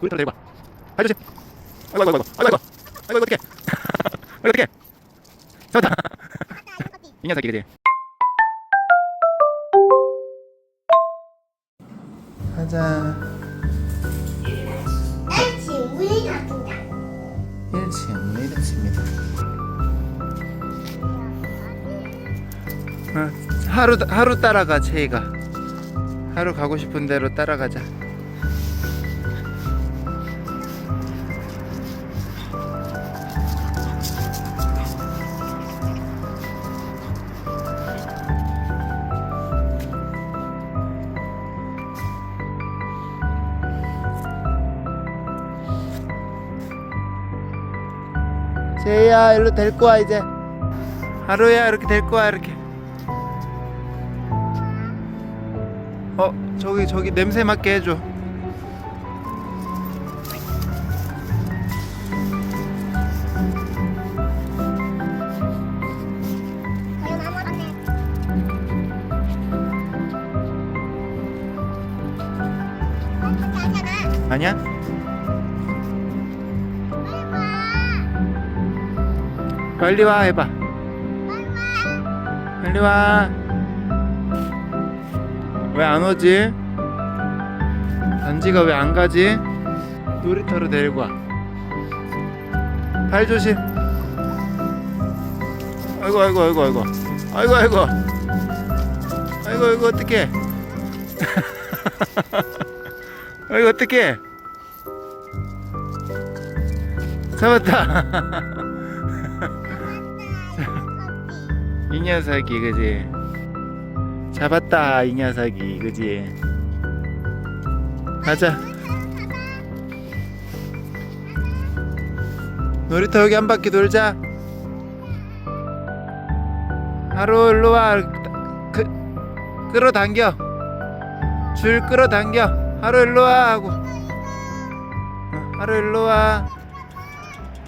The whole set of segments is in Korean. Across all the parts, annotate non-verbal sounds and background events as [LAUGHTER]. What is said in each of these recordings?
놀이터로 데리고 와 발 조심 아이고 아이고 아이고 아이고 아이고 아이고 어떡해. [LAUGHS] 아이고 어떡해. 잡았다. 이 녀석이 그지 가자. 1층 문이 닫힌다. 1층 내렸습니다. 어, 하루 하루 따라가 채이가. 하루 가고 싶은 대로 따라가자 제이야 일로 데리고 와 이제 하루야 이렇게 데리고 와 이렇게 어 저기 저기 냄새 맡게 해줘. 아니야? 빨리 와. 와 해봐 빨리 와. 와왜 안 오지? 단지가 왜 안 가지? 놀이터로 데리고 와 발 조심 아이고 아이고 아이고 아이고 아이고 아이고 아이고 아이고 어떡해 [LAUGHS] 아이고 어떡해 잡았다 [LAUGHS] 이 녀석이 그지? 잡았다 이 녀석이 그지? 가자. 놀이터 여기 한 바퀴 돌자. 하루 일로 와. 그, 끌어당겨. 줄 끌어당겨. 하루 일로 와 하고. 어, 하루 일로 와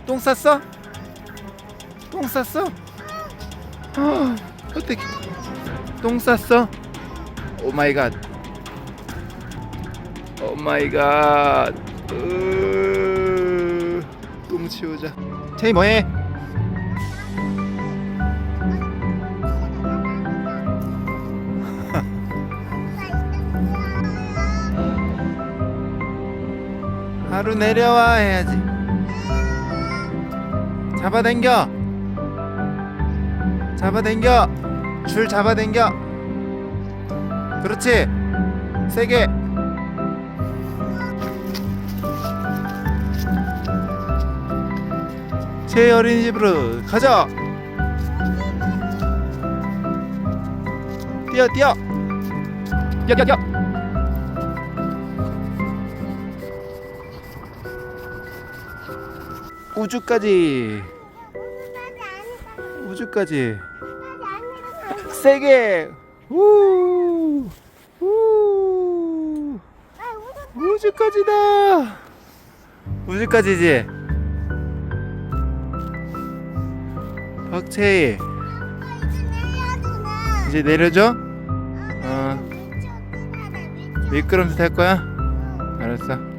똥 쌌어? 똥 쌌어? 어, 어떻게 똥 쌌어? 오 마이 갓. 오 마이 갓. 으, 똥 치우자. 체이 뭐해? 하루 내려와 해야지. 잡아당겨. 잡아당겨. 줄 잡아당겨. 그렇지. 세게. 제 어린이집으로 가자. 뛰어 뛰어. 뛰어 뛰어 뛰어. 우주까지. 우주까지. 세게. 우. 우. 우주까지다. 우주까지지. 박채희 이제 내려줘. 어 미끄럼틀 탈 거야? 알았어.